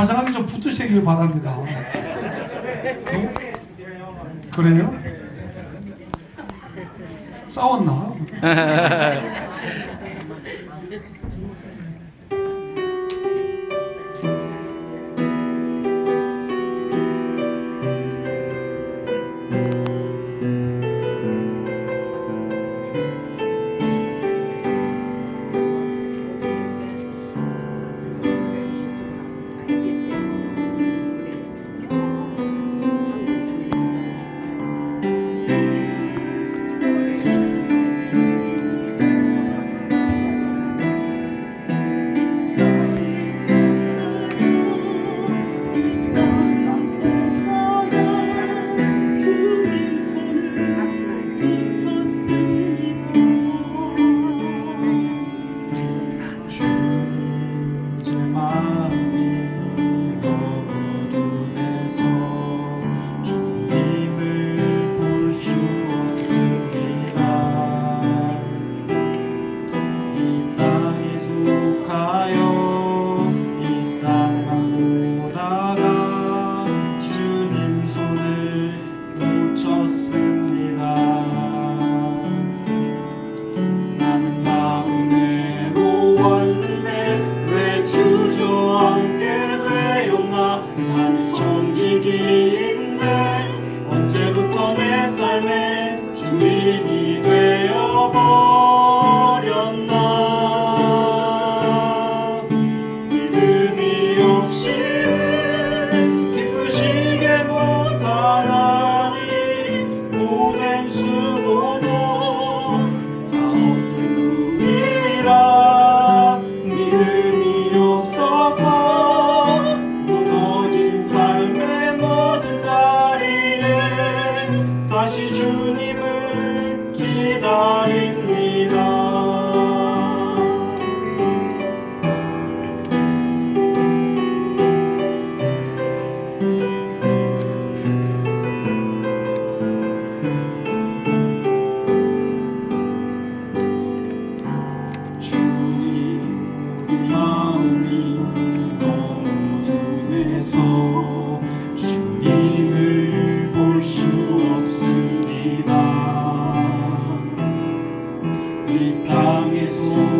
화장하기 좀 붙으시길 바랍니다. 네? 그래요? 싸웠나? 이 땅에서